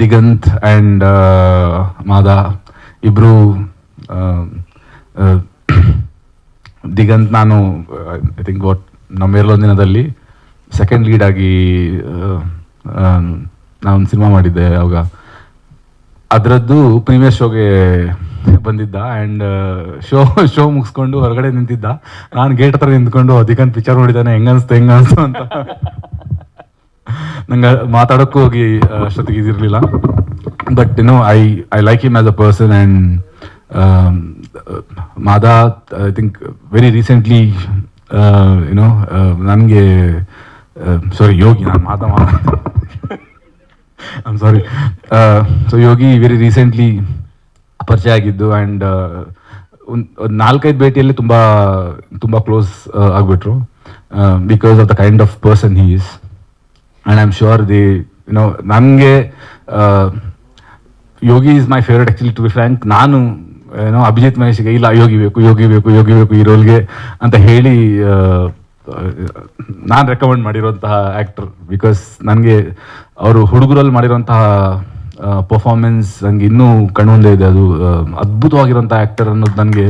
Diganth and ಮಾದಾ ಇಬ್ರು ದಿಗಂತ್ ನಾನು I think ನಮ್ಮ ದಿನದಲ್ಲಿ ಸೆಕೆಂಡ್ ಲೀಡ್ ಆಗಿ ನಾನು ಸಿನಿಮಾ ಮಾಡಿದ್ದೆ ಅವಾಗ. ಅದರದ್ದು ಪ್ರೀಮಿಯರ್ ಶೋಗೆ ಬಂದಿದ್ದ ಆ್ಯಂಡ್ ಶೋ ಶೋ ಮುಗಿಸ್ಕೊಂಡು ಹೊರಗಡೆ ನಿಂತಿದ್ದ. ನಾನು ಗೇಟ್ ಹತ್ರ ನಿಂತ್ಕೊಂಡು ಅದಕ್ಕಂತ ಪಿಕ್ಚರ್ ನೋಡಿದ್ದಾನೆ ಹೆಂಗನ್ಸ್ತು ಹೆಂಗನ್ಸ್ತು ಅಂತ. ನಂಗೆ ಮಾತಾಡೋಕ್ಕೂ ಹೋಗಿ ಅಷ್ಟೊತ್ತಿಗೆ ಇದಿರಲಿಲ್ಲ but you know I I like him as a person and ಮಾದಾ I think very recently you know ನನಗೆ ಸಾರಿ ಯೋಗಿ, ನಾನು ಮಾತಾ ಮಾತಾಡ್ತೀನಿ I'm sorry so Yogi very recently ಪರಿಚಯ ಆಗಿದ್ದು ಆ್ಯಂಡ್ ಒಂದು ನಾಲ್ಕೈದು ಭೇಟಿಯಲ್ಲಿ ತುಂಬ ತುಂಬ close ಆಗಿಬಿಟ್ರು. Because of the kind of person he is and I am sure the you know ನನಗೆ Yogi is my favourite actually to be frank ನಾನು ಏನೋ ಅಭಿಜಿತ್ ಮಹೇಶ್ಗೆ, ಇಲ್ಲ, ಯೋಗಿ ಬೇಕು ಯೋಗಿ ಬೇಕು ಯೋಗಿ ಬೇಕು ಈ ರೋಲ್ಗೆ ಅಂತ ಹೇಳಿ ನಾನು ರೆಕಮೆಂಡ್ ಮಾಡಿರುವಂತಹ ಆ್ಯಕ್ಟರ್ ಬಿಕಾಸ್ ನನಗೆ ಅವರು ಹುಡುಗರಲ್ಲಿ ಮಾಡಿರುವಂತಹ ಪರ್ಫಾರ್ಮೆನ್ಸ್ ನನಗೆ ಇನ್ನೂ ಕಣ್ಮುಂದೆ ಇದೆ. ಅದು ಅದ್ಭುತವಾಗಿರುವಂಥ ಆ್ಯಕ್ಟರ್ ಅನ್ನೋದು ನನಗೆ